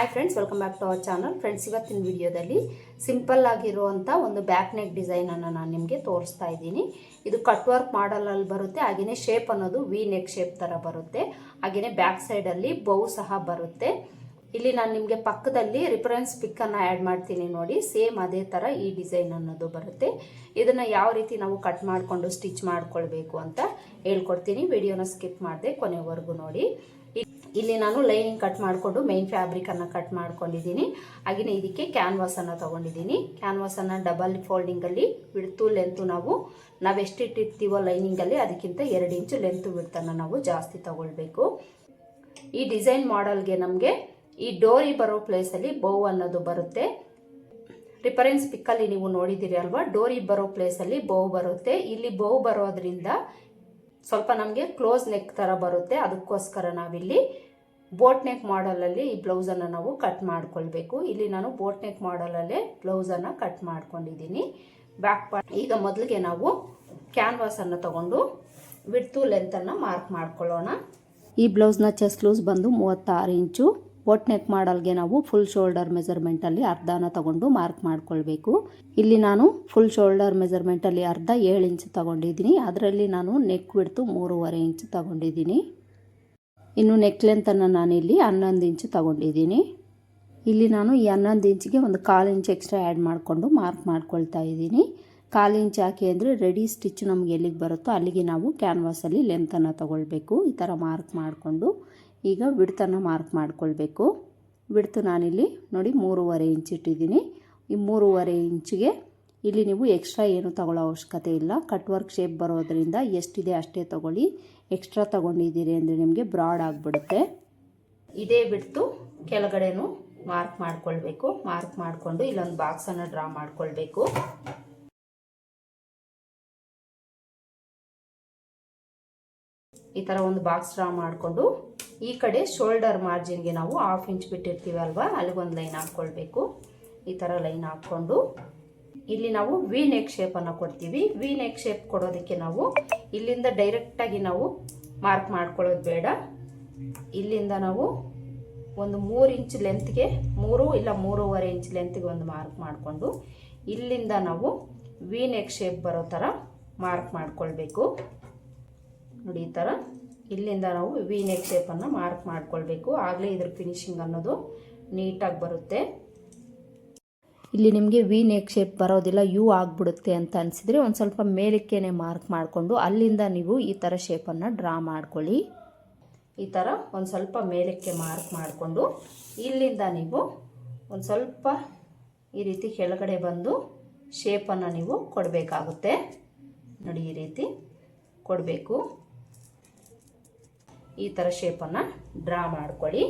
Hi friends welcome back to our channel friends ಇವತ್ತಿನ ವಿಡಿಯೋದಲ್ಲಿ simple ಆಗಿರುವಂಥ ಒಂದು ಬ್ಯಾಕ್ ನೆಕ್ ಡಿಸೈನನ್ನು ನಾನು ನಿಮಗೆ ತೋರಿಸ್ತಾ ಇದ್ದೀನಿ. ಇದು ಕಟ್ ವರ್ಕ್ ಮಾಡಲಲ್ಲಿ ಬರುತ್ತೆ ಹಾಗೆಯೇ ಶೇಪ್ ಅನ್ನೋದು ವಿ ನೆಕ್ ಶೇಪ್ ಥರ ಬರುತ್ತೆ. ಹಾಗೆಯೇ ಬ್ಯಾಕ್ ಸೈಡಲ್ಲಿ ಬೌ ಸಹ ಬರುತ್ತೆ. ಇಲ್ಲಿ ನಾನು ನಿಮಗೆ ಪಕ್ಕದಲ್ಲಿ ರಿಫರೆನ್ಸ್ ಪಿಕ್ಕನ್ನು ಆ್ಯಡ್ ಮಾಡ್ತೀನಿ ನೋಡಿ. ಸೇಮ್ ಅದೇ ಥರ ಈ ಡಿಸೈನ್ ಅನ್ನೋದು ಬರುತ್ತೆ. ಇದನ್ನು ಯಾವ ರೀತಿ ನಾವು ಕಟ್ ಮಾಡಿಕೊಂಡು ಸ್ಟಿಚ್ ಮಾಡ್ಕೊಳ್ಬೇಕು ಅಂತ ಹೇಳ್ಕೊಡ್ತೀನಿ. ವಿಡಿಯೋನ ಸ್ಕಿಪ್ ಮಾಡಿದೆ ಕೊನೆವರೆಗೂ ನೋಡಿ. ಇಲ್ಲಿ ನಾನು ಲೈನಿಂಗ್ ಕಟ್ ಮಾಡಿಕೊಂಡು ಮೈನ್ ಫ್ಯಾಬ್ರಿಕನ್ನು ಕಟ್ ಮಾಡ್ಕೊಂಡಿದ್ದೀನಿ. ಹಾಗೆಯೇ ಇದಕ್ಕೆ ಕ್ಯಾನ್ವಾಸನ್ನು ತೊಗೊಂಡಿದ್ದೀನಿ. ಕ್ಯಾನ್ವಾಸನ್ನು ಡಬಲ್ ಫೋಲ್ಡಿಂಗಲ್ಲಿ ವಿಡ್ತು ಲೆಂತು ನಾವು ನಾವು ಎಷ್ಟಿಟ್ಟಿರ್ತೀವೋ ಲೈನಿಂಗಲ್ಲಿ ಅದಕ್ಕಿಂತ ಎರಡು ಇಂಚು ಲೆಂತು ಬಿಡ್ತನ್ನು ನಾವು ಜಾಸ್ತಿ ತಗೊಳ್ಬೇಕು. ಈ ಡಿಸೈನ್ ಮಾಡಲ್ಗೆ ನಮಗೆ ಈ ಡೋರಿ ಬರೋ ಪ್ಲೇಸಲ್ಲಿ ಬೌ ಅನ್ನೋದು ಬರುತ್ತೆ. ರಿಫರೆನ್ಸ್ ಪಿಕ್ಕಲ್ಲಿ ನೀವು ನೋಡಿದ್ದೀರಿ ಅಲ್ವಾ? ಡೋರಿ ಬರೋ ಪ್ಲೇಸಲ್ಲಿ ಬೌ ಬರುತ್ತೆ. ಇಲ್ಲಿ ಬೌ ಬರೋದ್ರಿಂದ ಸ್ವಲ್ಪ ನಮಗೆ ಕ್ಲೋಸ್ ನೆಕ್ ಥರ ಬರುತ್ತೆ. ಅದಕ್ಕೋಸ್ಕರ ನಾವಿಲ್ಲಿ ಬೋಟ್ ನೆಕ್ ಮಾಡಲಲ್ಲಿ ಈ ಬ್ಲೌಸನ್ನು ನಾವು ಕಟ್ ಮಾಡ್ಕೊಳ್ಬೇಕು. ಇಲ್ಲಿ ನಾನು ಬೋಟ್ ನೆಕ್ ಮಾಡಲಲ್ಲೇ ಬ್ಲೌಸನ್ನು ಕಟ್ ಮಾಡ್ಕೊಂಡಿದ್ದೀನಿ. ಬ್ಯಾಕ್ ಪಾರ್ಟ್ ಈಗ ಮೊದಲಿಗೆ ನಾವು ಕ್ಯಾನ್ವಾಸನ್ನು ತಗೊಂಡು ವಿಡ್ತು ಲೆಂತನ್ನು ಮಾರ್ಕ್ ಮಾಡ್ಕೊಳ್ಳೋಣ. ಈ ಬ್ಲೌಸ್ನ ಚೆಸ್ಟ್ ಲೂಸ್ ಬಂದು ಮೂವತ್ತಾರು ಇಂಚು. ಬೋಟ್ ನೆಕ್ ಮಾಡಲ್ಗೆ ನಾವು ಫುಲ್ ಶೋಲ್ಡರ್ ಮೆಜರ್ಮೆಂಟಲ್ಲಿ ಅರ್ಧನ ತಗೊಂಡು ಮಾರ್ಕ್ ಮಾಡ್ಕೊಳ್ಬೇಕು. ಇಲ್ಲಿ ನಾನು ಫುಲ್ ಶೋಲ್ಡರ್ ಮೆಜರ್ಮೆಂಟಲ್ಲಿ ಅರ್ಧ ಏಳು ಇಂಚ್ ತಗೊಂಡಿದ್ದೀನಿ. ಅದರಲ್ಲಿ ನಾನು ನೆಕ್ ಬಿಡ್ತು ಮೂರುವರೆ ಇಂಚ್ ತಗೊಂಡಿದ್ದೀನಿ. ಇನ್ನು ನೆಕ್ ಲೆಂತನ್ನು ನಾನಿಲ್ಲಿ ಹನ್ನೊಂದು ಇಂಚು ತಗೊಂಡಿದ್ದೀನಿ. ಇಲ್ಲಿ ನಾನು ಈ ಹನ್ನೊಂದು ಇಂಚಿಗೆ ಒಂದು ಕಾಲು ಇಂಚ್ ಎಕ್ಸ್ಟ್ರಾ ಆ್ಯಡ್ ಮಾಡಿಕೊಂಡು ಮಾರ್ಕ್ ಮಾಡ್ಕೊಳ್ತಾ ಇದ್ದೀನಿ. ಕಾಲು ಇಂಚ್ ಹಾಕಿ ಅಂದರೆ ರೆಡಿ ಸ್ಟಿಚ್ ನಮ್ಗೆ ಎಲ್ಲಿಗೆ ಬರುತ್ತೋ ಅಲ್ಲಿಗೆ ನಾವು ಕ್ಯಾನ್ವಾಸಲ್ಲಿ ಲೆಂತನ್ನು ತಗೊಳ್ಬೇಕು. ಈ ಥರ ಮಾರ್ಕ್ ಮಾಡಿಕೊಂಡು ಈಗ ಬಿಡ್ತನ್ನು ಮಾರ್ಕ್ ಮಾಡಿಕೊಳ್ಬೇಕು. ಬಿಡ್ತು ನಾನಿಲ್ಲಿ ನೋಡಿ ಮೂರುವರೆ ಇಂಚ್ ಇಟ್ಟಿದ್ದೀನಿ. ಈ ಮೂರುವರೆ ಇಂಚಿಗೆ ಇಲ್ಲಿ ನೀವು ಎಕ್ಸ್ಟ್ರಾ ಏನು ತಗೊಳ್ಳೋ ಅವಶ್ಯಕತೆ ಇಲ್ಲ. ಕಟ್ ವರ್ಕ್ ಶೇಪ್ ಬರೋದರಿಂದ ಎಷ್ಟಿದೆ ಅಷ್ಟೇ ತಗೊಳ್ಳಿ. ಎಕ್ಸ್ಟ್ರಾ ತೊಗೊಂಡಿದ್ದೀರಿ ಅಂದರೆ ನಿಮಗೆ ಬ್ರಾಡ್ ಆಗಿಬಿಡುತ್ತೆ. ಇದೇ ಬಿಡ್ತು. ಕೆಳಗಡೆನೂ ಮಾರ್ಕ್ ಮಾಡ್ಕೊಳ್ಬೇಕು. ಮಾರ್ಕ್ ಮಾಡಿಕೊಂಡು ಇಲ್ಲೊಂದು ಬಾಕ್ಸನ್ನು ಡ್ರಾ ಮಾಡ್ಕೊಳ್ಬೇಕು. ಈ ಥರ ಒಂದು ಬಾಕ್ಸ್ ಡ್ರಾ ಮಾಡಿಕೊಂಡು ಈ ಕಡೆ ಶೋಲ್ಡರ್ ಮಾರ್ಜಿನ್ಗೆ ನಾವು ಹಾಫ್ ಇಂಚ್ ಬಿಟ್ಟಿರ್ತೀವಿ ಅಲ್ವಾ? ಅಲ್ಲಿಗೊಂದು ಲೈನ್ ಹಾಕ್ಕೊಳ್ಬೇಕು. ಈ ಥರ ಲೈನ್ ಹಾಕ್ಕೊಂಡು ಇಲ್ಲಿ ನಾವು ವಿ ನೆಕ್ ಶೇಪನ್ನು ಕೊಡ್ತೀವಿ. ವಿ ನೆಕ್ ಶೇಪ್ ಕೊಡೋದಕ್ಕೆ ನಾವು ಇಲ್ಲಿಂದ ಡೈರೆಕ್ಟಾಗಿ ನಾವು ಮಾರ್ಕ್ ಮಾಡ್ಕೊಳ್ಳೋದು ಬೇಡ. ಇಲ್ಲಿಂದ ನಾವು ಒಂದು ಮೂರು ಇಂಚ್ ಲೆಂತ್ಗೆ ಮೂರು ಇಲ್ಲ ಮೂರುವರೆ ಇಂಚ್ ಲೆಂತ್ಗೆ ಒಂದು ಮಾರ್ಕ್ ಮಾಡಿಕೊಂಡು ಇಲ್ಲಿಂದ ನಾವು ವಿ ನೆಕ್ ಶೇಪ್ ಬರೋ ಥರ ಮಾರ್ಕ್ ಮಾಡ್ಕೊಳ್ಬೇಕು. ನೋಡಿ ಈ ಥರ ಇಲ್ಲಿಂದ ನಾವು ವಿ ನೆಕ್ ಶೇಪನ್ನು ಮಾರ್ಕ್ ಮಾಡ್ಕೊಳ್ಬೇಕು. ಆಗಲೇ ಇದ್ರ ಫಿನಿಶಿಂಗ್ ಅನ್ನೋದು ನೀಟಾಗಿ ಬರುತ್ತೆ. ಇಲ್ಲಿ ನಿಮಗೆ ವಿ ನೆಕ್ ಶೇಪ್ ಬರೋದಿಲ್ಲ ಯು ಆಗಿಬಿಡುತ್ತೆ ಅಂತ ಅನಿಸಿದರೆ ಒಂದು ಸ್ವಲ್ಪ ಮೇಲಕ್ಕೇ ಮಾರ್ಕ್ ಮಾಡಿಕೊಂಡು ಅಲ್ಲಿಂದ ನೀವು ಈ ಥರ ಶೇಪನ್ನು ಡ್ರಾ ಮಾಡ್ಕೊಳ್ಳಿ. ಈ ಥರ ಒಂದು ಸ್ವಲ್ಪ ಮೇಲಕ್ಕೆ ಮಾರ್ಕ್ ಮಾಡಿಕೊಂಡು ಇಲ್ಲಿಂದ ನೀವು ಒಂದು ಸ್ವಲ್ಪ ಈ ರೀತಿ ಕೆಳಗಡೆ ಬಂದು ಶೇಪನ್ನು ನೀವು ಕೊಡಬೇಕಾಗುತ್ತೆ. ನೋಡಿ ಈ ರೀತಿ ಕೊಡಬೇಕು. ಈ ಥರ ಶೇಪನ್ನು ಡ್ರಾ ಮಾಡ್ಕೊಳ್ಳಿ.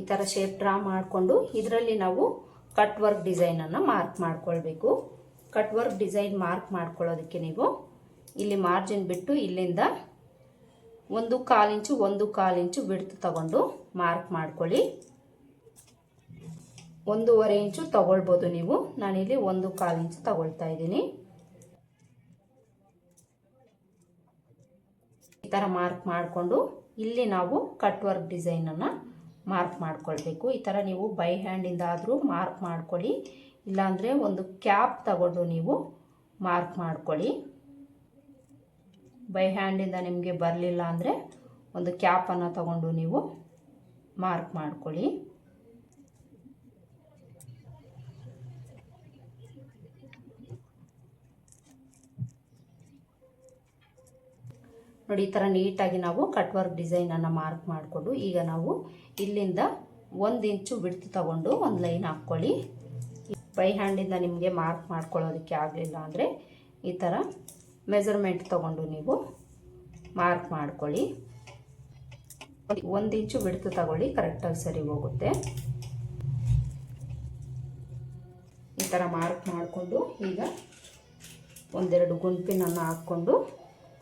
ಈ ಥರ ಶೇಪ್ ಡ್ರಾ ಮಾಡಿಕೊಂಡು ಇದರಲ್ಲಿ ನಾವು ಕಟ್ ವರ್ಕ್ ಡಿಸೈನನ್ನು ಮಾರ್ಕ್ ಮಾಡ್ಕೊಳ್ಬೇಕು. ಕಟ್ ವರ್ಕ್ ಡಿಸೈನ್ ಮಾರ್ಕ್ ಮಾಡ್ಕೊಳ್ಳೋದಕ್ಕೆ ನೀವು ಇಲ್ಲಿ ಮಾರ್ಜಿನ್ ಬಿಟ್ಟು ಇಲ್ಲಿಂದ ಒಂದು ಕಾಲಿಂಚು ಒಂದು ಕಾಲಿಂಚು ಬಿಡ್ತು ತಗೊಂಡು ಮಾರ್ಕ್ ಮಾಡ್ಕೊಳ್ಳಿ. ಒಂದೂವರೆ ಇಂಚು ತಗೊಳ್ಬೋದು ನೀವು. ನಾನಿಲ್ಲಿ ಒಂದು ಕಾಲು ಇಂಚು ತಗೊಳ್ತಾ ಇದ್ದೀನಿ. ಈ ಥರ ಮಾರ್ಕ್ ಮಾಡಿಕೊಂಡು ಇಲ್ಲಿ ನಾವು ಕಟ್ ವರ್ಕ್ ಡಿಸೈನನ್ನು ಮಾರ್ಕ್ ಮಾಡ್ಕೊಳ್ಬೇಕು. ಈ ಥರ ನೀವು ಬೈ ಹ್ಯಾಂಡಿಂದ ಆದರೂ ಮಾರ್ಕ್ ಮಾಡ್ಕೊಳ್ಳಿ. ಇಲ್ಲಾಂದರೆ ಒಂದು ಕ್ಯಾಪ್ ತಗೊಂಡು ನೀವು ಮಾರ್ಕ್ ಮಾಡ್ಕೊಳ್ಳಿ. ಬೈ ಹ್ಯಾಂಡಿಂದ ನಿಮಗೆ ಬರಲಿಲ್ಲ ಅಂದರೆ ಒಂದು ಕ್ಯಾಪನ್ನು ತಗೊಂಡು ನೀವು ಮಾರ್ಕ್ ಮಾಡ್ಕೊಳ್ಳಿ. ನೋಡಿ, ಈ ಥರ ನೀಟಾಗಿ ನಾವು ಕಟ್ ವರ್ಕ್ ಡಿಸೈನನ್ನು ಮಾರ್ಕ್ ಮಾಡಿಕೊಂಡು, ಈಗ ನಾವು ಇಲ್ಲಿಂದ ಒಂದು ಇಂಚು ಬಿಡ್ತು ತಗೊಂಡು ಒಂದು ಲೈನ್ ಹಾಕ್ಕೊಳ್ಳಿ. ಬೈ ಹ್ಯಾಂಡಿಂದ ನಿಮಗೆ ಮಾರ್ಕ್ ಮಾಡ್ಕೊಳ್ಳೋದಕ್ಕೆ ಆಗಲಿಲ್ಲ ಅಂದರೆ ಈ ಥರ ಮೆಜರ್ಮೆಂಟ್ ತಗೊಂಡು ನೀವು ಮಾರ್ಕ್ ಮಾಡ್ಕೊಳ್ಳಿ. ಒಂದು ಇಂಚು ಬಿಡ್ತು ತಗೊಳ್ಳಿ ಕರೆಕ್ಟಾಗಿ ಸರಿ ಹೋಗುತ್ತೆ. ಈ ಥರ ಮಾರ್ಕ್ ಮಾಡಿಕೊಂಡು ಈಗ ಒಂದೆರಡು ಗುಂಪಿನನ್ನು ಹಾಕ್ಕೊಂಡು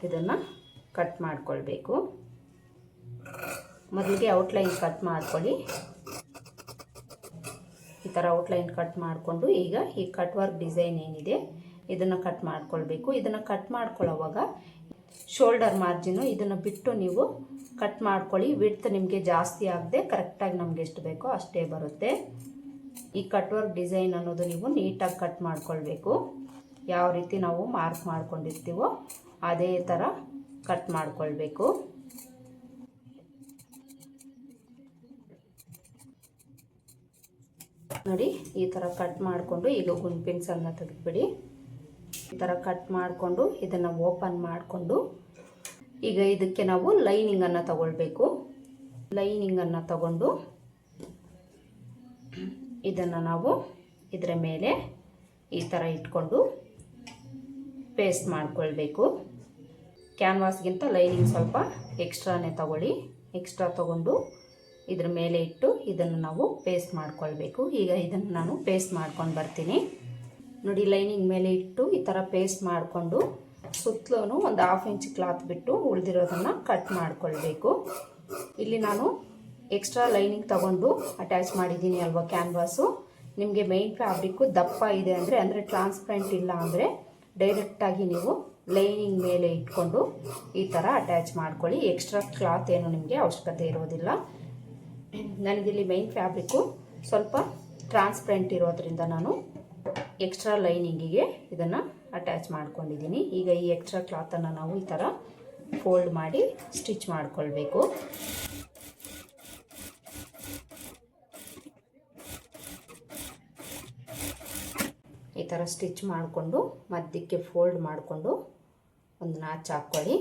ಇದನ್ನು ಕಟ್ ಮಾಡಿಕೊಳ್ಬೇಕು. ಮೊದಲಿಗೆ ಔಟ್ಲೈನ್ ಕಟ್ ಮಾಡ್ಕೊಳ್ಳಿ. ಈ ಥರ ಔಟ್ಲೈನ್ ಕಟ್ ಮಾಡಿಕೊಂಡು ಈಗ ಈ ಕಟ್ ವರ್ಕ್ ಡಿಸೈನ್ ಏನಿದೆ, ಇದನ್ನು ಕಟ್ ಮಾಡ್ಕೊಳ್ಬೇಕು. ಇದನ್ನು ಕಟ್ ಮಾಡ್ಕೊಳ್ಳೋವಾಗ ಶೋಲ್ಡರ್ ಮಾರ್ಜಿನು ಇದನ್ನು ಬಿಟ್ಟು ನೀವು ಕಟ್ ಮಾಡ್ಕೊಳ್ಳಿ. ವಿಡ್ತ್ ನಿಮಗೆ ಜಾಸ್ತಿ ಆಗದೆ ಕರೆಕ್ಟಾಗಿ ನಮ್ಗೆ ಎಷ್ಟು ಬೇಕೋ ಅಷ್ಟೇ ಬರುತ್ತೆ. ಈ ಕಟ್ ವರ್ಕ್ ಡಿಸೈನ್ ಅನ್ನೋದು ನೀವು ನೀಟಾಗಿ ಕಟ್ ಮಾಡ್ಕೊಳ್ಬೇಕು. ಯಾವ ರೀತಿ ನಾವು ಮಾರ್ಕ್ ಮಾಡ್ಕೊಂಡಿರ್ತೀವೋ ಅದೇ ಥರ ಕಟ್ ಮಾಡಿಕೊಳ್ಬೇಕು. ನೋಡಿ, ಈ ಥರ ಕಟ್ ಮಾಡಿಕೊಂಡು ಈಗ ಗುಂಪಿನ ಸಣ್ಣ ತೆಗೆದುಬಿಡಿ. ಈ ಥರ ಕಟ್ ಮಾಡಿಕೊಂಡು ಇದನ್ನು ಓಪನ್ ಮಾಡಿಕೊಂಡು ಈಗ ಇದಕ್ಕೆ ನಾವು ಲೈನಿಂಗನ್ನು ತಗೊಳ್ಬೇಕು. ಲೈನಿಂಗನ್ನು ತಗೊಂಡು ಇದನ್ನು ನಾವು ಇದರ ಮೇಲೆ ಈ ಥರ ಇಟ್ಕೊಂಡು ಪೇಸ್ಟ್ ಮಾಡ್ಕೊಳ್ಬೇಕು. ಕ್ಯಾನ್ವಾಸ್ಗಿಂತ ಲೈನಿಂಗ್ ಸ್ವಲ್ಪ ಎಕ್ಸ್ಟ್ರಾನೇ ತಗೊಳ್ಳಿ. ಎಕ್ಸ್ಟ್ರಾ ತಗೊಂಡು ಇದ್ರ ಮೇಲೆ ಇಟ್ಟು ಇದನ್ನು ನಾವು ಪೇಸ್ಟ್ ಮಾಡ್ಕೊಳ್ಬೇಕು. ಈಗ ಇದನ್ನು ನಾನು ಪೇಸ್ಟ್ ಮಾಡ್ಕೊಂಡು ಬರ್ತೀನಿ. ನೋಡಿ, ಲೈನಿಂಗ್ ಮೇಲೆ ಇಟ್ಟು ಈ ಥರ ಪೇಸ್ಟ್ ಮಾಡಿಕೊಂಡು ಸುತ್ತಲೂ ಒಂದು ಹಾಫ್ ಇಂಚ್ ಕ್ಲಾತ್ ಬಿಟ್ಟು ಉಳಿದಿರೋದನ್ನು ಕಟ್ ಮಾಡ್ಕೊಳ್ಬೇಕು. ಇಲ್ಲಿ ನಾನು ಎಕ್ಸ್ಟ್ರಾ ಲೈನಿಂಗ್ ತಗೊಂಡು ಅಟ್ಯಾಚ್ ಮಾಡಿದ್ದೀನಿ ಅಲ್ವಾ ಕ್ಯಾನ್ವಾಸು ನಿಮಗೆ ಮೈನ್ ಫ್ಯಾಬ್ರಿಕ್ಕು ದಪ್ಪ ಇದೆ ಅಂದರೆ ಅಂದರೆ ಟ್ರಾನ್ಸ್ಪರೆಂಟ್ ಇಲ್ಲ ಅಂದರೆ ಡೈರೆಕ್ಟಾಗಿ ನೀವು ಲೈನಿಂಗ್ ಮೇಲೆ ಇಟ್ಕೊಂಡು ಈ ಥರ ಅಟ್ಯಾಚ್ ಮಾಡ್ಕೊಳ್ಳಿ. ಎಕ್ಸ್ಟ್ರಾ ಕ್ಲಾತ್ ಏನು ನಿಮಗೆ ಅವಶ್ಯಕತೆ ಇರೋದಿಲ್ಲ. ನನಗಿಲ್ಲಿ ಮೈನ್ ಫ್ಯಾಬ್ರಿಕ್ಕು ಸ್ವಲ್ಪ ಟ್ರಾನ್ಸ್ಪರೆಂಟ್ ಇರೋದ್ರಿಂದ ನಾನು ಎಕ್ಸ್ಟ್ರಾ ಲೈನಿಂಗಿಗೆ ಇದನ್ನು ಅಟ್ಯಾಚ್ ಮಾಡ್ಕೊಂಡಿದ್ದೀನಿ. ಈಗ ಈ ಎಕ್ಸ್ಟ್ರಾ ಕ್ಲಾತನ್ನು ನಾವು ಈ ಥರ ಫೋಲ್ಡ್ ಮಾಡಿ ಸ್ಟಿಚ್ ಮಾಡ್ಕೊಳ್ಬೇಕು. ಥರ ಸ್ಟಿಚ್ ಮಾಡಿಕೊಂಡು ಮಧ್ಯಕ್ಕೆ ಫೋಲ್ಡ್ ಮಾಡಿಕೊಂಡು ಒಂದು ನಾಚ್ ಹಾಕ್ಕೊಳ್ಳಿ.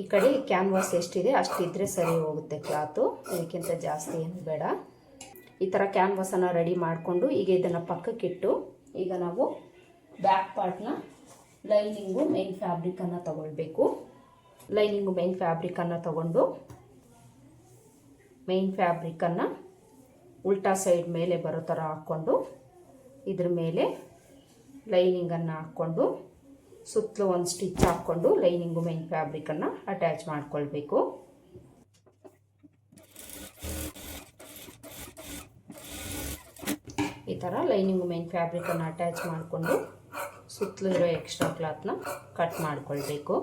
ಈ ಕಡೆ ಕ್ಯಾನ್ವಾಸ್ ಎಷ್ಟಿದೆ ಅಷ್ಟಿದ್ರೆ ಸರಿ ಹೋಗುತ್ತೆ ಕ್ಲಾತು. ಇದಕ್ಕಿಂತ ಜಾಸ್ತಿ ಏನು ಬೇಡ. ಈ ಥರ ಕ್ಯಾನ್ವಾಸನ್ನು ರೆಡಿ ಮಾಡಿಕೊಂಡು ಈಗ ಇದನ್ನು ಪಕ್ಕಕ್ಕಿಟ್ಟು ಈಗ ನಾವು ಬ್ಯಾಕ್ ಪಾರ್ಟ್ನ ಲೈನಿಂಗು ಮೈನ್ ಫ್ಯಾಬ್ರಿಕನ್ನು ತಗೊಳ್ಬೇಕು. ಲೈನಿಂಗು ಮೈನ್ ಫ್ಯಾಬ್ರಿಕನ್ನು ತಗೊಂಡು ಮೈನ್ ಫ್ಯಾಬ್ರಿಕನ್ನು ಉಲ್ಟಾ ಸೈಡ್ ಮೇಲೆ ಬರೋ ಥರ ಹಾಕ್ಕೊಂಡು ಇದ್ರ ಮೇಲೆ ಲೈನಿಂಗನ್ನು ಹಾಕ್ಕೊಂಡು, ಸುತ್ತಲೂ ಒಂದು ಸ್ಟಿಚ್ ಹಾಕ್ಕೊಂಡು ಲೈನಿಂಗು ಮೈನ್ ಫ್ಯಾಬ್ರಿಕನ್ನು ಅಟ್ಯಾಚ್ ಮಾಡ್ಕೊಳ್ಬೇಕು. ಈ ಥರ ಲೈನಿಂಗು ಮೈನ್ ಫ್ಯಾಬ್ರಿಕನ್ನು ಅಟ್ಯಾಚ್ ಮಾಡಿಕೊಂಡು, ಸುತ್ತಲೂ ಇರೋ ಎಕ್ಸ್ಟ್ರಾ ಕ್ಲಾತ್ನ ಕಟ್ ಮಾಡಿಕೊಳ್ಬೇಕು.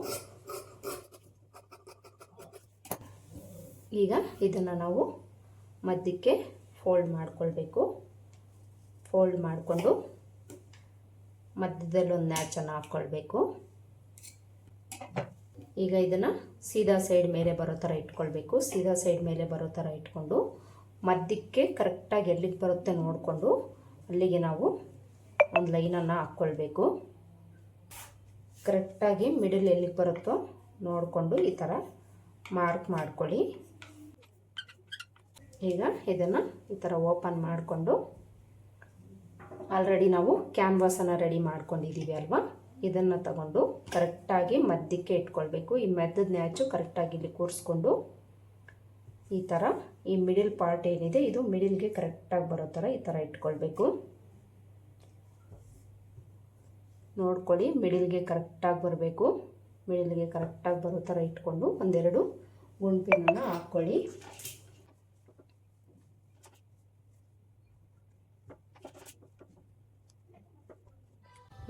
ಈಗ ಇದನ್ನು ನಾವು ಮಧ್ಯಕ್ಕೆ ಫೋಲ್ಡ್ ಮಾಡಿಕೊಳ್ಬೇಕು. ಫೋಲ್ಡ್ ಮಾಡಿಕೊಂಡು ಮಧ್ಯದಲ್ಲಿ ಒಂದು ನ್ಯಾಚನ್ನು ಹಾಕ್ಕೊಳ್ಬೇಕು ಈಗ ಇದನ್ನು ಸೀದಾ ಸೈಡ್ ಮೇಲೆ ಬರೋ ಥರ ಇಟ್ಕೊಳ್ಬೇಕು. ಸೀದಾ ಸೈಡ್ ಮೇಲೆ ಬರೋ ಥರ ಇಟ್ಕೊಂಡು ಮಧ್ಯಕ್ಕೆ ಕರೆಕ್ಟಾಗಿ ಎಲ್ಲಿಗೆ ಬರುತ್ತೆ ನೋಡಿಕೊಂಡು ಅಲ್ಲಿಗೆ ನಾವು ಒಂದು ಲೈನನ್ನು ಹಾಕ್ಕೊಳ್ಬೇಕು ಕರೆಕ್ಟಾಗಿ ಮಿಡಲ್ ಎಲ್ಲಿಗೆ ಬರುತ್ತೋ ನೋಡಿಕೊಂಡು ಈ ಥರ ಮಾರ್ಕ್ ಮಾಡ್ಕೊಳ್ಳಿ. ಈಗ ಇದನ್ನು ಈ ಥರ ಓಪನ್ ಮಾಡಿಕೊಂಡು ಆಲ್ರೆಡಿ ನಾವು ಕ್ಯಾನ್ವಾಸನ್ನು ರೆಡಿ ಮಾಡ್ಕೊಂಡಿದ್ದೀವಿ ಅಲ್ವಾ? ಇದನ್ನು ತಗೊಂಡು ಕರೆಕ್ಟಾಗಿ ಮಧ್ಯಕ್ಕೆ ಇಟ್ಕೊಳ್ಬೇಕು. ಈ ಮೆದ್ದದ ನ್ಯಾಚು ಕರೆಕ್ಟಾಗಿ ಇಲ್ಲಿ ಕೂರಿಸ್ಕೊಂಡು ಈ ಥರ ಈ ಮಿಡಿಲ್ ಪಾರ್ಟ್ ಏನಿದೆ, ಇದು ಮಿಡಿಲ್ಗೆ ಕರೆಕ್ಟಾಗಿ ಬರೋ ಥರ ಈ ಥರ ಇಟ್ಕೊಳ್ಬೇಕು. ನೋಡ್ಕೊಳ್ಳಿ ಮಿಡಿಲ್ಗೆ ಕರೆಕ್ಟಾಗಿ ಬರಬೇಕು. ಮಿಡಿಲ್ಗೆ ಕರೆಕ್ಟಾಗಿ ಬರೋ ಥರ ಇಟ್ಕೊಂಡು ಒಂದೆರಡು ಗುಂಪಿನನ್ನು ಹಾಕ್ಕೊಳ್ಳಿ.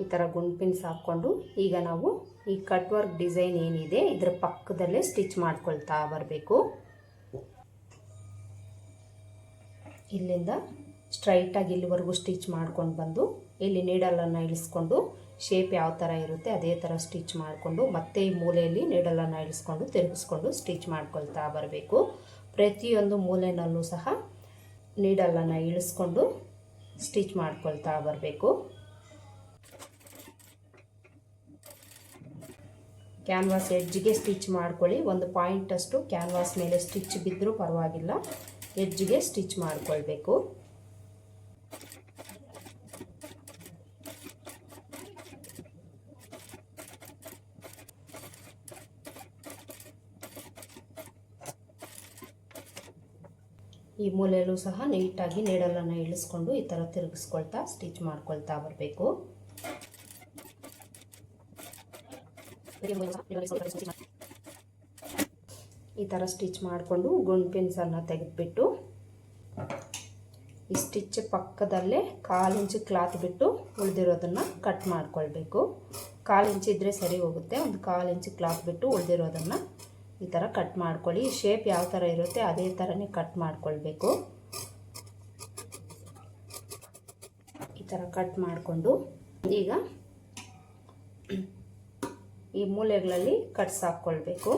ಈ ಥರ ಗುಂಪಿನ್ಸ್ ಹಾಕ್ಕೊಂಡು ಈಗ ನಾವು ಈ ಕಟ್ ವರ್ಕ್ ಡಿಸೈನ್ ಏನಿದೆ ಇದರ ಪಕ್ಕದಲ್ಲೇ ಸ್ಟಿಚ್ ಮಾಡ್ಕೊಳ್ತಾ ಬರಬೇಕು. ಇಲ್ಲಿಂದ ಸ್ಟ್ರೈಟಾಗಿ ಇಲ್ಲಿವರೆಗೂ ಸ್ಟಿಚ್ ಮಾಡ್ಕೊಂಡು ಬಂದು, ಇಲ್ಲಿ ನೀಡಲನ್ನು ಇಳಿಸ್ಕೊಂಡು ಶೇಪ್ ಯಾವ ಥರ ಇರುತ್ತೆ ಅದೇ ಥರ ಸ್ಟಿಚ್ ಮಾಡಿಕೊಂಡು, ಮತ್ತೆ ಈ ಮೂಲೆಯಲ್ಲಿ ನೀಡಲನ್ನು ಇಳಿಸ್ಕೊಂಡು ತಿರುಗಿಸ್ಕೊಂಡು ಸ್ಟಿಚ್ ಮಾಡ್ಕೊಳ್ತಾ ಬರಬೇಕು. ಪ್ರತಿಯೊಂದು ಮೂಲೆಯಲ್ಲೂ ಸಹ ನೀಡಲನ್ನು ಇಳಿಸ್ಕೊಂಡು ಸ್ಟಿಚ್ ಮಾಡ್ಕೊಳ್ತಾ ಬರಬೇಕು. ಕ್ಯಾನ್ವಾಸ್ ಎಡ್ಜ್ಗೆ ಸ್ಟಿಚ್ ಮಾಡ್ಕೊಳ್ಳಿ. ಒಂದು ಪಾಯಿಂಟಷ್ಟು ಕ್ಯಾನ್ವಾಸ್ ಮೇಲೆ ಸ್ಟಿಚ್ ಬಿದ್ದರೂ ಪರವಾಗಿಲ್ಲ. ಎಡ್ಜ್ಗೆ ಸ್ಟಿಚ್ ಮಾಡ್ಕೊಳ್ಬೇಕು. ಈ ಮೂಲೆಯಲ್ಲೂ ಸಹ ನೀಟಾಗಿ ನೀಡಲನ್ನು ಇಳಿಸ್ಕೊಂಡು ಈ ಥರ ತಿರುಗಿಸ್ಕೊಳ್ತಾ ಸ್ಟಿಚ್ ಮಾಡ್ಕೊಳ್ತಾ ಬರಬೇಕು. ಈ ಥರ ಸ್ಟಿಚ್ ಮಾಡಿಕೊಂಡು ಗುಂಡು ಪಿನ್ಸನ್ನು ತೆಗೆದುಬಿಟ್ಟು ಈ ಸ್ಟಿಚ್ ಪಕ್ಕದಲ್ಲೇ ಕಾಲಿಂಚು ಕ್ಲಾತ್ ಬಿಟ್ಟು ಉಳಿದಿರೋದನ್ನು ಕಟ್ ಮಾಡ್ಕೊಳ್ಬೇಕು. ಕಾಲು ಇಂಚ್ ಇದ್ದರೆ ಸರಿ ಹೋಗುತ್ತೆ. ಒಂದು ಕಾಲು ಇಂಚು ಕ್ಲಾತ್ ಬಿಟ್ಟು ಉಳಿದಿರೋದನ್ನು ಈ ಥರ ಕಟ್ ಮಾಡ್ಕೊಳ್ಳಿ. ಶೇಪ್ ಯಾವ ಥರ ಇರುತ್ತೆ ಅದೇ ಥರನೇ ಕಟ್ ಮಾಡ್ಕೊಳ್ಬೇಕು. ಈ ಥರ ಕಟ್ ಮಾಡಿಕೊಂಡು ಈಗ ಈ ಮೂಲೆಗಳಲ್ಲಿ ಕಟ್ಸ್ ಹಾಕ್ಕೊಳ್ಬೇಕು.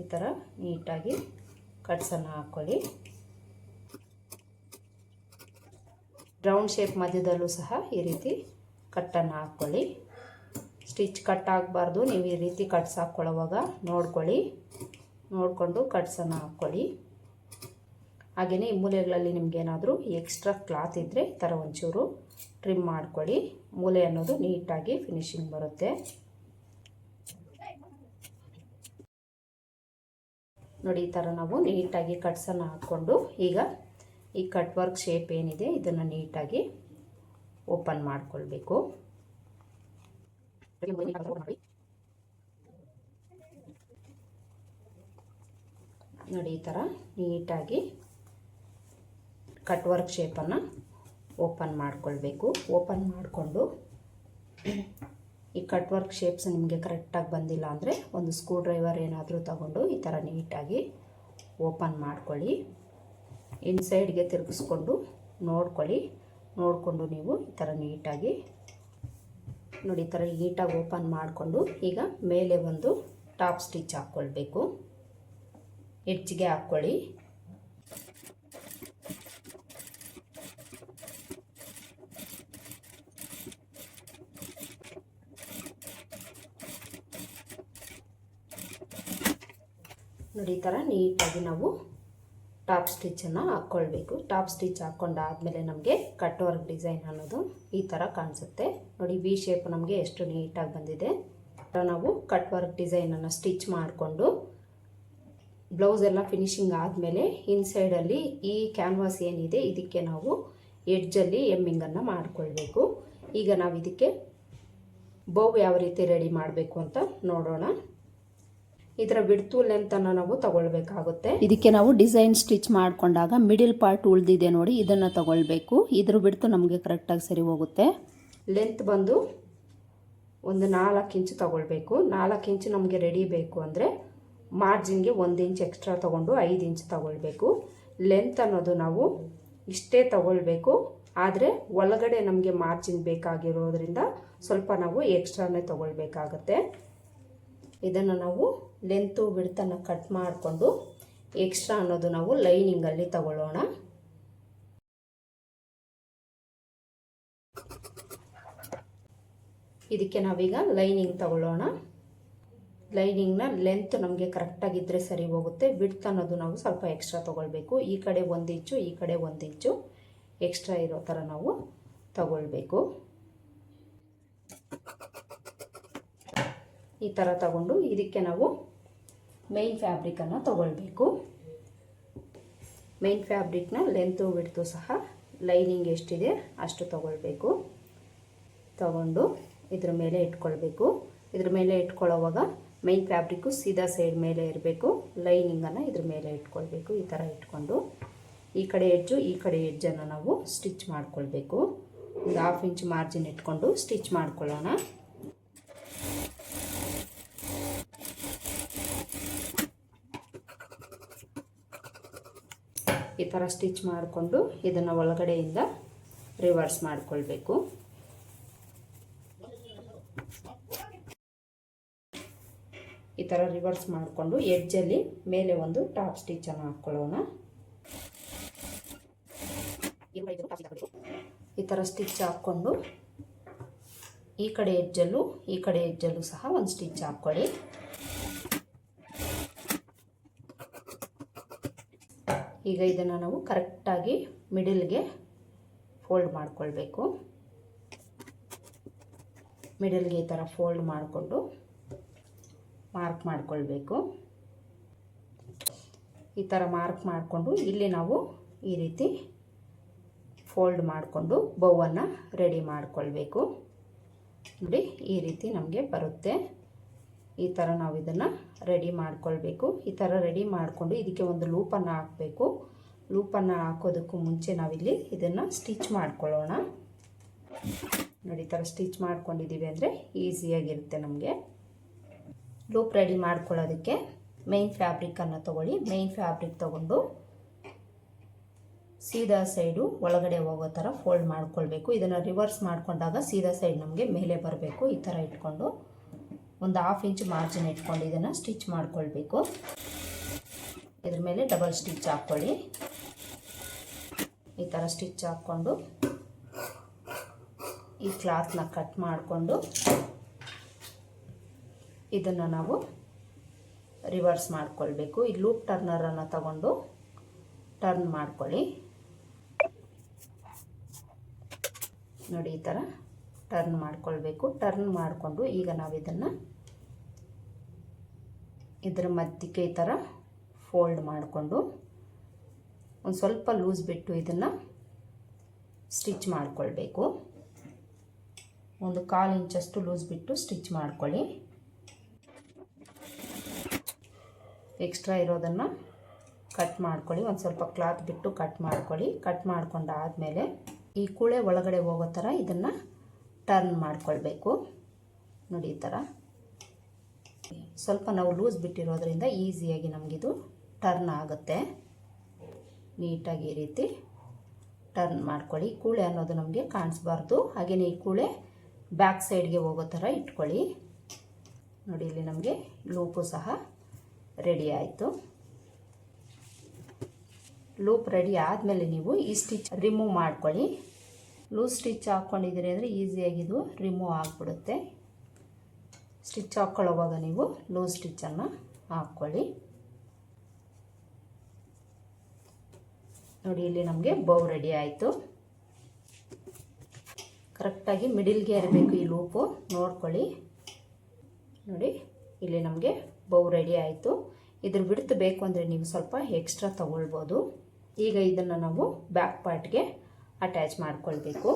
ಈ ಥರ ನೀಟಾಗಿ ಕಟ್ಸನ್ನು ಹಾಕ್ಕೊಳ್ಳಿ. ರೌಂಡ್ ಶೇಪ್ ಮಧ್ಯದಲ್ಲೂ ಸಹ ಈ ರೀತಿ ಕಟ್ಟನ್ನು ಹಾಕ್ಕೊಳ್ಳಿ. ಸ್ಟಿಚ್ ಕಟ್ ಆಗಬಾರ್ದು, ನೀವು ಈ ರೀತಿ ಕಟ್ಸ್ ಹಾಕ್ಕೊಳ್ಳೋವಾಗ ನೋಡ್ಕೊಳ್ಳಿ. ನೋಡಿಕೊಂಡು ಕಟ್ಸನ್ನು ಹಾಕ್ಕೊಳ್ಳಿ. ಹಾಗೆಯೇ ಈ ಮೂಲೆಗಳಲ್ಲಿ ನಿಮಗೇನಾದರೂ ಎಕ್ಸ್ಟ್ರಾ ಕ್ಲಾತ್ ಇದ್ದರೆ ಈ ಥರ ಒಂಚೂರು ಟ್ರಿಮ್ ಮಾಡ್ಕೊಳ್ಳಿ. ಮೂಲೆ ಅನ್ನೋದು ನೀಟಾಗಿ ಫಿನಿಶಿಂಗ್ ಬರುತ್ತೆ. ನೋಡಿ, ಈ ಥರ ನಾವು ನೀಟಾಗಿ ಕಟ್ಸನ್ನು ಹಾಕ್ಕೊಂಡು ಈಗ ಈ ಕಟ್ ವರ್ಕ್ ಶೇಪ್ ಏನಿದೆ, ಇದನ್ನು ನೀಟಾಗಿ ಓಪನ್ ಮಾಡಿಕೊಳ್ಬೇಕು. ನೋಡಿ, ಈ ಥರ ನೀಟಾಗಿ ಕಟ್ ವರ್ಕ್ ಶೇಪನ್ನು ಓಪನ್ ಮಾಡ್ಕೊಳ್ಬೇಕು. ಓಪನ್ ಮಾಡಿಕೊಂಡು ಈ ಕಟ್ ವರ್ಕ್ ಶೇಪ್ಸ್ ನಿಮಗೆ ಕರೆಕ್ಟಾಗಿ ಬಂದಿಲ್ಲ ಅಂದರೆ ಒಂದು ಸ್ಕ್ರೂ ಡ್ರೈವರ್ ಏನಾದರೂ ತಗೊಂಡು ಈ ಥರ ನೀಟಾಗಿ ಓಪನ್ ಮಾಡ್ಕೊಳ್ಳಿ. ಇನ್ಸೈಡ್ಗೆ ತಿರುಗಿಸ್ಕೊಂಡು ನೋಡ್ಕೊಳ್ಳಿ. ನೋಡಿಕೊಂಡು ನೀವು ಈ ಥರ ನೀಟಾಗಿ ನೋಡಿ, ಈ ಥರ ನೀಟಾಗಿ ಓಪನ್ ಮಾಡಿಕೊಂಡು ಈಗ ಮೇಲೆ ಒಂದು ಟಾಪ್ ಸ್ಟಿಚ್ ಹಾಕ್ಕೊಳ್ಬೇಕು. ಎಡ್ಜ್ಗೆ ಹಾಕ್ಕೊಳ್ಳಿ. ನೋಡಿ, ಈ ಥರ ನೀಟಾಗಿ ನಾವು ಟಾಪ್ ಸ್ಟಿಚ್ಚನ್ನು ಹಾಕ್ಕೊಳ್ಬೇಕು ಟಾಪ್ ಸ್ಟಿಚ್ ಹಾಕ್ಕೊಂಡಾದಮೇಲೆ ನಮಗೆ ಕಟ್ ವರ್ಕ್ ಡಿಸೈನ್ ಅನ್ನೋದು ಈ ಥರ ಕಾಣಿಸುತ್ತೆ. ನೋಡಿ ವಿ ಶೇಪ್ ನಮಗೆ ಎಷ್ಟು ನೀಟಾಗಿ ಬಂದಿದೆ. ನಾವು ಕಟ್ ವರ್ಕ್ ಡಿಸೈನನ್ನು ಸ್ಟಿಚ್ ಮಾಡಿಕೊಂಡು ಬ್ಲೌಸ್ ಎಲ್ಲ ಫಿನಿಶಿಂಗ್ ಆದಮೇಲೆ ಇನ್ಸೈಡಲ್ಲಿ ಈ ಕ್ಯಾನ್ವಾಸ್ ಏನಿದೆ, ಇದಕ್ಕೆ ನಾವು ಎಡ್ಜಲ್ಲಿ ಎಮ್ಮಿಂಗನ್ನು ಮಾಡಿಕೊಳ್ಬೇಕು. ಈಗ ನಾವು ಇದಕ್ಕೆ ಬೌ ಯಾವ ರೀತಿ ರೆಡಿ ಮಾಡಬೇಕು ಅಂತ ನೋಡೋಣ. ಇದರ ಬಿಡ್ತು ಲೆಂತನ್ನು ನಾವು ತಗೊಳ್ಬೇಕಾಗುತ್ತೆ. ಇದಕ್ಕೆ ನಾವು ಡಿಸೈನ್ ಸ್ಟಿಚ್ ಮಾಡಿಕೊಂಡಾಗ ಮಿಡಿಲ್ ಪಾರ್ಟ್ ಉಳಿದಿದೆ ನೋಡಿ ಇದನ್ನು ತಗೊಳ್ಬೇಕು. ಇದ್ರ ಬಿಡ್ತು ನಮಗೆ ಕರೆಕ್ಟಾಗಿ ಸರಿ ಹೋಗುತ್ತೆ. ಲೆಂತ್ ಬಂದು ಒಂದು ನಾಲ್ಕು ಇಂಚು ತಗೊಳ್ಬೇಕು. ನಾಲ್ಕು ಇಂಚು ನಮಗೆ ರೆಡಿ ಬೇಕು ಅಂದರೆ ಮಾರ್ಜಿನ್ಗೆ ಒಂದು ಇಂಚ್ ಎಕ್ಸ್ಟ್ರಾ ತೊಗೊಂಡು ಐದು ಇಂಚ್ ತಗೊಳ್ಬೇಕು. ಲೆಂತ್ ಅನ್ನೋದು ನಾವು ಇಷ್ಟೇ ತಗೊಳ್ಬೇಕು. ಆದರೆ ಒಳಗಡೆ ನಮಗೆ ಮಾರ್ಜಿನ್ ಬೇಕಾಗಿರೋದ್ರಿಂದ ಸ್ವಲ್ಪ ನಾವು ಎಕ್ಸ್ಟ್ರಾನೇ ತಗೊಳ್ಬೇಕಾಗತ್ತೆ. ಇದನ್ನು ನಾವು ಲೆಂತು ಬಿಡ್ತನ್ನು ಕಟ್ ಮಾಡಿಕೊಂಡು ಎಕ್ಸ್ಟ್ರಾ ಅನ್ನೋದು ನಾವು ಲೈನಿಂಗಲ್ಲಿ ತಗೊಳ್ಳೋಣ. ಇದಕ್ಕೆ ನಾವೀಗ ಲೈನಿಂಗ್ ತಗೊಳ್ಳೋಣ. ಲೈನಿಂಗ್ನ ಲೆಂತ್ ನಮಗೆ ಕರೆಕ್ಟಾಗಿದ್ದರೆ ಸರಿ ಹೋಗುತ್ತೆ. ಬಿಡ್ತ್ ಅನ್ನೋದು ನಾವು ಸ್ವಲ್ಪ ಎಕ್ಸ್ಟ್ರಾ ತೊಗೊಳ್ಬೇಕು. ಈ ಕಡೆ ಒಂದು ಇಂಚು ಈ ಕಡೆ ಒಂದು ಇಂಚು ಎಕ್ಸ್ಟ್ರಾ ಇರೋ ಥರ ನಾವು ತಗೊಳ್ಬೇಕು. ಈ ಥರ ತಗೊಂಡು ಇದಕ್ಕೆ ನಾವು ಮೈನ್ ಫ್ಯಾಬ್ರಿಕನ್ನು ತಗೊಳ್ಬೇಕು. ಮೈನ್ ಫ್ಯಾಬ್ರಿಕ್ನ ಲೆಂತು ಬಿಡ್ತು ಸಹ ಲೈನಿಂಗ್ ಎಷ್ಟಿದೆ ಅಷ್ಟು ತಗೊಳ್ಬೇಕು. ತಗೊಂಡು ಇದ್ರ ಮೇಲೆ ಇಟ್ಕೊಳ್ಬೇಕು. ಇದ್ರ ಮೇಲೆ ಇಟ್ಕೊಳ್ಳೋವಾಗ ಮೈನ್ ಫ್ಯಾಬ್ರಿಕ್ಕು ಸೀದಾ ಸೈಡ್ ಮೇಲೆ ಇರಬೇಕು. ಲೈನಿಂಗನ್ನು ಇದ್ರ ಮೇಲೆ ಇಟ್ಕೊಳ್ಬೇಕು. ಈ ಥರ ಇಟ್ಕೊಂಡು ಈ ಕಡೆ ಹೆಜ್ಜು ಈ ಕಡೆ ಹೆಜ್ಜನ್ನು ನಾವು ಸ್ಟಿಚ್ ಮಾಡ್ಕೊಳ್ಬೇಕು. ಒಂದು ಹಾಫ್ ಇಂಚ್ ಮಾರ್ಜಿನ್ ಇಟ್ಕೊಂಡು ಸ್ಟಿಚ್ ಮಾಡ್ಕೊಳ್ಳೋಣ. ಈ ಥರ ಸ್ಟಿಚ್ ಮಾಡಿಕೊಂಡು ಇದನ್ನು ಒಳಗಡೆಯಿಂದ ರಿವರ್ಸ್ ಮಾಡಿಕೊಳ್ಬೇಕು. ಈ ಥರ ರಿವರ್ಸ್ ಮಾಡಿಕೊಂಡು ಎಡ್ಜಲ್ಲಿ ಮೇಲೆ ಒಂದು ಟಾಪ್ ಸ್ಟಿಚನ್ನು ಹಾಕ್ಕೊಳ್ಳೋಣ ಈ ಥರ ಸ್ಟಿಚ್ ಹಾಕ್ಕೊಂಡು ಈ ಕಡೆ ಎಡ್ಜಲ್ಲೂ ಈ ಕಡೆ ಎಡ್ಜಲ್ಲೂ ಸಹ ಒಂದು ಸ್ಟಿಚ್ ಹಾಕ್ಕೊಳ್ಳಿ ಈಗ ಇದನ್ನು ನಾವು ಕರೆಕ್ಟಾಗಿ ಮಿಡಿಲ್ಗೆ ಫೋಲ್ಡ್ ಮಾಡಿಕೊಳ್ಬೇಕು. ಮಿಡಲ್ಗೆ ಈ ಥರ ಫೋಲ್ಡ್ ಮಾಡಿಕೊಂಡು ಮಾರ್ಕ್ ಮಾಡಿಕೊಳ್ಬೇಕು. ಈ ಥರ ಮಾರ್ಕ್ ಮಾಡಿಕೊಂಡು ಇಲ್ಲಿ ನಾವು ಈ ರೀತಿ ಫೋಲ್ಡ್ ಮಾಡಿಕೊಂಡು ಬೌವನ್ನು ರೆಡಿ ಮಾಡಿಕೊಳ್ಬೇಕು. ನೋಡಿ ಈ ರೀತಿ ನಮಗೆ ಬರುತ್ತೆ. ಈ ಥರ ನಾವು ಇದನ್ನು ರೆಡಿ ಮಾಡ್ಕೊಳ್ಬೇಕು. ಈ ಥರ ರೆಡಿ ಮಾಡಿಕೊಂಡು ಇದಕ್ಕೆ ಒಂದು ಲೂಪನ್ನು ಹಾಕಬೇಕು. ಲೂಪನ್ನು ಹಾಕೋದಕ್ಕೂ ಮುಂಚೆ ನಾವಿಲ್ಲಿ ಇದನ್ನು ಸ್ಟಿಚ್ ಮಾಡ್ಕೊಳ್ಳೋಣ. ನೋಡಿ, ಈ ಥರ ಸ್ಟಿಚ್ ಮಾಡ್ಕೊಂಡಿದ್ದೀವಿ ಅಂದರೆ ಈಸಿಯಾಗಿರುತ್ತೆ ನಮಗೆ. ಲೂಪ್ ರೆಡಿ ಮಾಡ್ಕೊಳ್ಳೋದಕ್ಕೆ ಮೇನ್ ಫ್ಯಾಬ್ರಿಕ್ಕನ್ನು ತೊಗೊಳ್ಳಿ. ಮೇನ್ ಫ್ಯಾಬ್ರಿಕ್ ತೊಗೊಂಡು ಸೀದಾ ಸೈಡು ಒಳಗಡೆ ಹೋಗೋ ಥರ ಫೋಲ್ಡ್ ಮಾಡ್ಕೊಳ್ಬೇಕು. ಇದನ್ನು ರಿವರ್ಸ್ ಮಾಡಿಕೊಂಡಾಗ ಸೀದಾ ಸೈಡ್ ನಮಗೆ ಮೇಲೆ ಬರಬೇಕು. ಈ ಥರ ಇಟ್ಕೊಂಡು ಒಂದು ಹಾಫ್ ಇಂಚ್ ಮಾರ್ಜಿನ್ ಇಟ್ಕೊಂಡು ಇದನ್ನು ಸ್ಟಿಚ್ ಮಾಡ್ಕೊಳ್ಬೇಕು. ಇದ್ರ ಮೇಲೆ ಡಬಲ್ ಸ್ಟಿಚ್ ಹಾಕ್ಕೊಳ್ಳಿ. ಈ ಥರ ಸ್ಟಿಚ್ ಹಾಕ್ಕೊಂಡು ಈ ಕ್ಲಾತ್ನ ಕಟ್ ಮಾಡಿಕೊಂಡು ಇದನ್ನು ನಾವು ರಿವರ್ಸ್ ಮಾಡ್ಕೊಳ್ಬೇಕು. ಈ ಲೂಪ್ ಟರ್ನರನ್ನು ತಗೊಂಡು ಟರ್ನ್ ಮಾಡ್ಕೊಳ್ಳಿ. ನೋಡಿ ಈ ಥರ ಟರ್ನ್ ಮಾಡ್ಕೊಳ್ಬೇಕು. ಟರ್ನ್ ಮಾಡಿಕೊಂಡು ಈಗ ನಾವು ಇದನ್ನು ಇದರ ಮಧ್ಯಕ್ಕೆ ಈ ಥರ ಫೋಲ್ಡ್ ಮಾಡಿಕೊಂಡು ಒಂದು ಸ್ವಲ್ಪ ಲೂಸ್ ಬಿಟ್ಟು ಇದನ್ನು ಸ್ಟಿಚ್ ಮಾಡಿಕೊಳ್ಬೇಕು. ಒಂದು ಕಾಲು ಇಂಚಷ್ಟು ಲೂಸ್ ಬಿಟ್ಟು ಸ್ಟಿಚ್ ಮಾಡ್ಕೊಳ್ಳಿ. ಎಕ್ಸ್ಟ್ರಾ ಇರೋದನ್ನು ಕಟ್ ಮಾಡ್ಕೊಳ್ಳಿ. ಒಂದು ಸ್ವಲ್ಪ ಕ್ಲಾತ್ ಬಿಟ್ಟು ಕಟ್ ಮಾಡ್ಕೊಳ್ಳಿ. ಕಟ್ ಮಾಡಿಕೊಂಡಾದ್ಮೇಲೆ ಈ ಕೂಳೆ ಒಳಗಡೆ ಹೋಗೋ ಥರ ಇದನ್ನು ಟರ್ನ್ ಮಾಡಿಕೊಳ್ಬೇಕು. ನೋಡಿ ಈ ಥರ ಸ್ವಲ್ಪ ನಾವು ಲೂಸ್ ಬಿಟ್ಟಿರೋದ್ರಿಂದ ಈಸಿಯಾಗಿ ನಮಗಿದು ಟರ್ನ್ ಆಗುತ್ತೆ. ನೀಟಾಗಿ ಈ ರೀತಿ ಟರ್ನ್ ಮಾಡ್ಕೊಳ್ಳಿ. ಕೂಳೆ ಅನ್ನೋದು ನಮಗೆ ಕಾಣಿಸ್ಬಾರ್ದು. ಹಾಗೆಯೇ ಈ ಕೂಳೆ ಬ್ಯಾಕ್ ಸೈಡ್ಗೆ ಹೋಗೋ ಥರ ಇಟ್ಕೊಳ್ಳಿ. ನೋಡಿ ಇಲ್ಲಿ ನಮಗೆ ಲೂಪು ಸಹ ರೆಡಿ ಆಯಿತು. ಲೂಪ್ ರೆಡಿ ಆದಮೇಲೆ ನೀವು ಈ ಸ್ಟಿಚ್ ರಿಮೂವ್ ಮಾಡ್ಕೊಳ್ಳಿ. ಲೂಸ್ ಸ್ಟಿಚ್ ಹಾಕ್ಕೊಂಡಿದ್ದೀರಿ ಅಂದರೆ ಈಸಿಯಾಗಿ ಇದು ರಿಮೂವ್ ಆಗಿಬಿಡುತ್ತೆ. ಸ್ಟಿಚ್ ಹಾಕ್ಕೊಳ್ಳೋವಾಗ ನೀವು ಲೂಸ್ ಸ್ಟಿಚ್ಚನ್ನು ಹಾಕ್ಕೊಳ್ಳಿ ನೋಡಿ, ಇಲ್ಲಿ ನಮಗೆ ಬೌ ರೆಡಿ ಆಯಿತು. ಕರೆಕ್ಟಾಗಿ ಮಿಡಿಲ್ಗೆ ಇರಬೇಕು ಈ ಲೂಪು ನೋಡ್ಕೊಳ್ಳಿ. ನೋಡಿ, ಇಲ್ಲಿ ನಮಗೆ ಬೌ ರೆಡಿ ಆಯಿತು. ಇದ್ರ ಬಿಡ್ತು ಬೇಕು ಅಂದರೆ ನೀವು ಸ್ವಲ್ಪ ಎಕ್ಸ್ಟ್ರಾ ತಗೊಳ್ಬೋದು. ಈಗ ಇದನ್ನು ನಾವು ಬ್ಯಾಕ್ ಪಾರ್ಟ್ಗೆ ಅಟ್ಯಾಚ್ ಮಾಡ್ಕೊಳ್ಬೇಕು.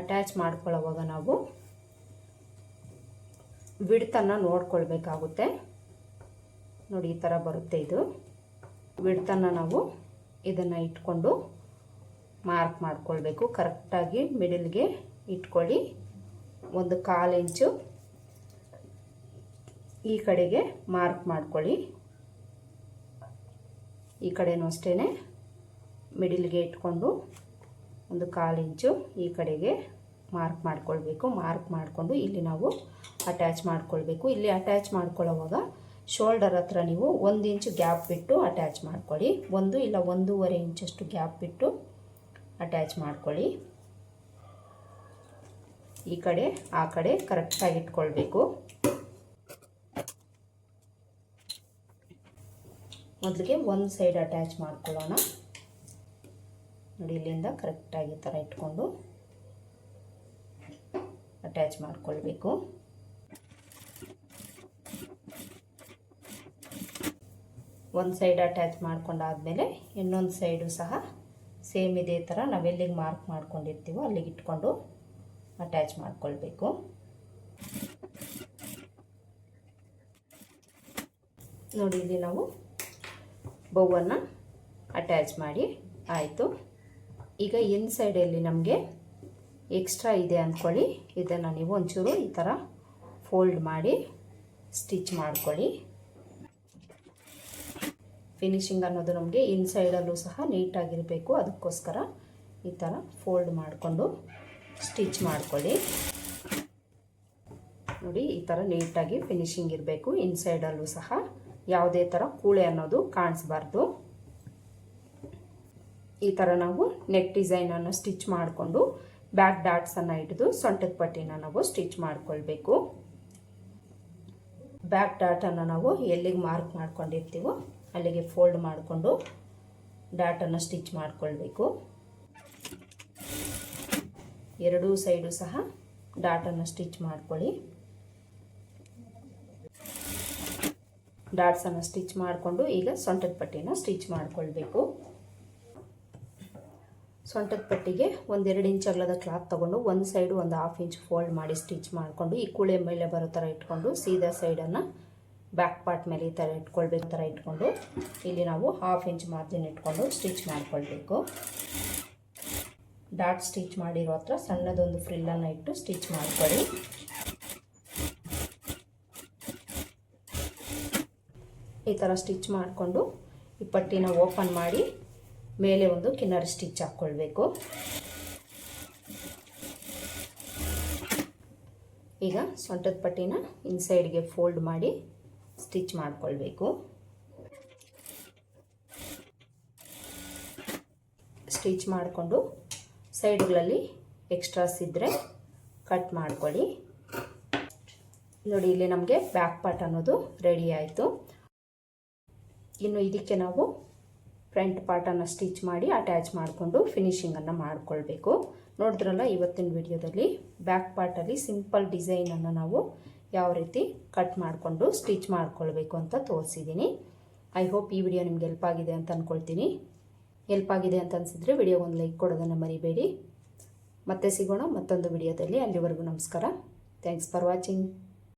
ಅಟ್ಯಾಚ್ ಮಾಡ್ಕೊಳ್ಳೋವಾಗ ನಾವು ವಿಡ್ತನ್ನು ನೋಡ್ಕೊಳ್ಬೇಕಾಗುತ್ತೆ. ನೋಡಿ, ಈ ಥರ ಬರುತ್ತೆ ಇದು. ವಿಡ್ತನ್ನು ನಾವು ಇದನ್ನು ಇಟ್ಕೊಂಡು ಮಾರ್ಕ್ ಮಾಡ್ಕೊಳ್ಬೇಕು. ಕರೆಕ್ಟಾಗಿ ಮಿಡಲ್ಗೆ ಇಟ್ಕೊಳ್ಳಿ. ಒಂದು ಕಾಲು ಇಂಚು ಈ ಕಡೆಗೆ ಮಾರ್ಕ್ ಮಾಡ್ಕೊಳ್ಳಿ. ಈ ಕಡೆಯೂ ಅಷ್ಟೇ ಮಿಡಿಲ್ಗೆ ಇಟ್ಕೊಂಡು ಒಂದು ಕಾಲು ಇಂಚು ಈ ಕಡೆಗೆ ಮಾರ್ಕ್ ಮಾಡ್ಕೊಳ್ಬೇಕು. ಮಾರ್ಕ್ ಮಾಡಿಕೊಂಡು ಇಲ್ಲಿ ನಾವು ಅಟ್ಯಾಚ್ ಮಾಡ್ಕೊಳ್ಬೇಕು. ಇಲ್ಲಿ ಅಟ್ಯಾಚ್ ಮಾಡ್ಕೊಳ್ಳೋವಾಗ ಶೋಲ್ಡರ್ ಹತ್ರ ನೀವು ಒಂದು ಇಂಚು ಗ್ಯಾಪ್ ಬಿಟ್ಟು ಅಟ್ಯಾಚ್ ಮಾಡ್ಕೊಳ್ಳಿ. ಒಂದು ಇಲ್ಲ ಒಂದೂವರೆ ಇಂಚಷ್ಟು ಗ್ಯಾಪ್ ಬಿಟ್ಟು ಅಟ್ಯಾಚ್ ಮಾಡ್ಕೊಳ್ಳಿ. ಈ ಕಡೆ, ಆ ಕಡೆ ಕರೆಕ್ಟಾಗಿ ಇಟ್ಕೊಳ್ಬೇಕು. ಮೊದಲಿಗೆ ಒಂದು ಸೈಡ್ ಅಟ್ಯಾಚ್ ಮಾಡ್ಕೊಳ್ಳೋಣ. ನೋಡಿ ಇಲ್ಲಿಂದ ಕರೆಕ್ಟಾಗಿ ಈ ಥರ ಇಟ್ಕೊಂಡು ಅಟ್ಯಾಚ್ ಮಾಡಿಕೊಳ್ಬೇಕು. ಒಂದು ಸೈಡ್ ಅಟ್ಯಾಚ್ ಮಾಡ್ಕೊಂಡಾದಮೇಲೆ ಇನ್ನೊಂದು ಸೈಡು ಸಹ ಸೇಮ್ ಇದೇ ಥರ ನಾವೆಲ್ಲಿಗೆ ಮಾರ್ಕ್ ಮಾಡ್ಕೊಂಡಿರ್ತೀವೋ ಅಲ್ಲಿಗೆ ಇಟ್ಕೊಂಡು ಅಟ್ಯಾಚ್ ಮಾಡಿಕೊಳ್ಬೇಕು. ನೋಡಿ ಇಲ್ಲಿ ನಾವು ಬೌವನ್ನು ಅಟ್ಯಾಚ್ ಮಾಡಿ, ಆಯಿತು. ಈಗ ಇನ್ ಸೈಡಲ್ಲಿ ನಮಗೆ ಎಕ್ಸ್ಟ್ರಾ ಇದೆ ಅಂದ್ಕೊಳ್ಳಿ ಇದನ್ನು ನೀವು ಒಂಚೂರು ಈ ಥರ ಫೋಲ್ಡ್ ಮಾಡಿ ಸ್ಟಿಚ್ ಮಾಡ್ಕೊಳ್ಳಿ. ಫಿನಿಶಿಂಗ್ ಅನ್ನೋದು ನಮಗೆ ಇನ್ಸೈಡಲ್ಲೂ ಸಹ ನೀಟಾಗಿರಬೇಕು ಅದಕ್ಕೋಸ್ಕರ ಈ ಥರ ಫೋಲ್ಡ್ ಮಾಡಿಕೊಂಡು ಸ್ಟಿಚ್ ಮಾಡ್ಕೊಳ್ಳಿ. ನೋಡಿ, ಈ ಥರ ನೀಟಾಗಿ ಫಿನಿಶಿಂಗ್ ಇರಬೇಕು. ಇನ್ಸೈಡಲ್ಲೂ ಸಹ ಯಾವುದೇ ಥರ ಕೂಳೆ ಅನ್ನೋದು ಕಾಣಿಸ್ಬಾರ್ದು. ಈ ಥರ ನಾವು ನೆಕ್ ಡಿಸೈನನ್ನು ಸ್ಟಿಚ್ ಮಾಡಿಕೊಂಡು ಬ್ಯಾಕ್ ಡಾಟ್ಸನ್ನು ಹಿಡಿದು ಸೊಂಟದ ಪಟ್ಟಿನ ನಾವು ಸ್ಟಿಚ್ ಮಾಡಿಕೊಳ್ಬೇಕು. ಬ್ಯಾಕ್ ಡಾಟನ್ನು ನಾವು ಎಲ್ಲಿಗೆ ಮಾರ್ಕ್ ಮಾಡ್ಕೊಂಡಿರ್ತೀವೋ ಅಲ್ಲಿಗೆ ಫೋಲ್ಡ್ ಮಾಡಿಕೊಂಡು ಡಾಟನ್ನು ಸ್ಟಿಚ್ ಮಾಡಿಕೊಳ್ಬೇಕು. ಎರಡೂ ಸೈಡು ಸಹ ಡಾಟನ್ನು ಸ್ಟಿಚ್ ಮಾಡ್ಕೊಳ್ಳಿ. ಡಾಟ್ಸನ್ನು ಸ್ಟಿಚ್ ಮಾಡಿಕೊಂಡು ಈಗ ಸೊಂಟದ ಪಟ್ಟಿನ ಸ್ಟಿಚ್ ಮಾಡ್ಕೊಳ್ಬೇಕು. ಸೊಂಟದ ಪಟ್ಟಿಗೆ ಒಂದೆರಡು ಇಂಚ್ ಅಗಲದ ಕ್ಲಾತ್ ತೊಗೊಂಡು ಒಂದು ಸೈಡು ಒಂದು ಹಾಫ್ ಇಂಚ್ ಫೋಲ್ಡ್ ಮಾಡಿ ಸ್ಟಿಚ್ ಮಾಡಿಕೊಂಡು ಈ ಕುಳೆ ಮೇಲೆ ಬರೋ ಥರ ಇಟ್ಕೊಂಡು ಸೀದಾ ಸೈಡನ್ನು ಬ್ಯಾಕ್ ಪಾರ್ಟ್ ಮೇಲೆ ಈ ಥರ ಇಟ್ಕೊಳ್ಬೇಕು ಥರ ಇಟ್ಕೊಂಡು ಇಲ್ಲಿ ನಾವು ಹಾಫ್ ಇಂಚ್ ಮಾರ್ಜಿನ್ ಇಟ್ಕೊಂಡು ಸ್ಟಿಚ್ ಮಾಡಿಕೊಳ್ಬೇಕು. ಡಾಟ್ ಸ್ಟಿಚ್ ಮಾಡಿರೋ ಹತ್ರ ಸಣ್ಣದೊಂದು ಫ್ರಿಲ್ಲನ್ನು ಇಟ್ಟು ಸ್ಟಿಚ್ ಮಾಡಿಕೊಳ್ಳಿ. ಈ ಥರ ಸ್ಟಿಚ್ ಮಾಡಿಕೊಂಡು ಈ ಪಟ್ಟಿನ ಓಪನ್ ಮಾಡಿ ಮೇಲೆ ಒಂದು ಕಿನ್ನರ್ ಸ್ಟಿಚ್ ಹಾಕ್ಕೊಳ್ಬೇಕು. ಈಗ ಸೊಂಟದ ಪಟ್ಟಿನ ಇನ್ಸೈಡ್ಗೆ ಫೋಲ್ಡ್ ಮಾಡಿ ಸ್ಟಿಚ್ ಮಾಡಿಕೊಳ್ಬೇಕು. ಸ್ಟಿಚ್ ಮಾಡಿಕೊಂಡು ಸೈಡ್ಗಳಲ್ಲಿ ಎಕ್ಸ್ಟ್ರಾಸ್ ಇದ್ದರೆ ಕಟ್ ಮಾಡ್ಕೊಳ್ಳಿ. ನೋಡಿ, ಇಲ್ಲಿ ನಮಗೆ ಬ್ಯಾಕ್ ಪಾರ್ಟ್ ಅನ್ನೋದು ರೆಡಿ ಆಯಿತು. ಇನ್ನು ಇದಕ್ಕೆ ನಾವು ಫ್ರಂಟ್ ಪಾರ್ಟನ್ನು ಸ್ಟಿಚ್ ಮಾಡಿ ಅಟ್ಯಾಚ್ ಮಾಡಿಕೊಂಡು ಫಿನಿಶಿಂಗನ್ನು ಮಾಡಿಕೊಳ್ಬೇಕು. ನೋಡಿದ್ರಲ್ಲ ಇವತ್ತಿನ ವಿಡಿಯೋದಲ್ಲಿ ಬ್ಯಾಕ್ ಪಾರ್ಟಲ್ಲಿ ಸಿಂಪಲ್ ಡಿಸೈನನ್ನು ನಾವು ಯಾವ ರೀತಿ ಕಟ್ ಮಾಡಿಕೊಂಡು ಸ್ಟಿಚ್ ಮಾಡಿಕೊಳ್ಬೇಕು ಅಂತ ತೋರಿಸಿದ್ದೀನಿ. ಐ ಹೋಪ್ ಈ ವಿಡಿಯೋ ನಿಮ್ಗೆ ಹೆಲ್ಪ್ ಆಗಿದೆ ಅಂತ ಅಂದ್ಕೊಳ್ತೀನಿ ಹೆಲ್ಪ್ ಆಗಿದೆ ಅಂತ ಅನಿಸಿದ್ರೆ ವಿಡಿಯೋಗೊಂದು ಲೈಕ್ ಕೊಡೋದನ್ನು ಮರಿಬೇಡಿ. ಮತ್ತೆ ಸಿಗೋಣ ಮತ್ತೊಂದು ವಿಡಿಯೋದಲ್ಲಿ. ಅಲ್ಲಿವರೆಗೂ ನಮಸ್ಕಾರ. Thanks for watching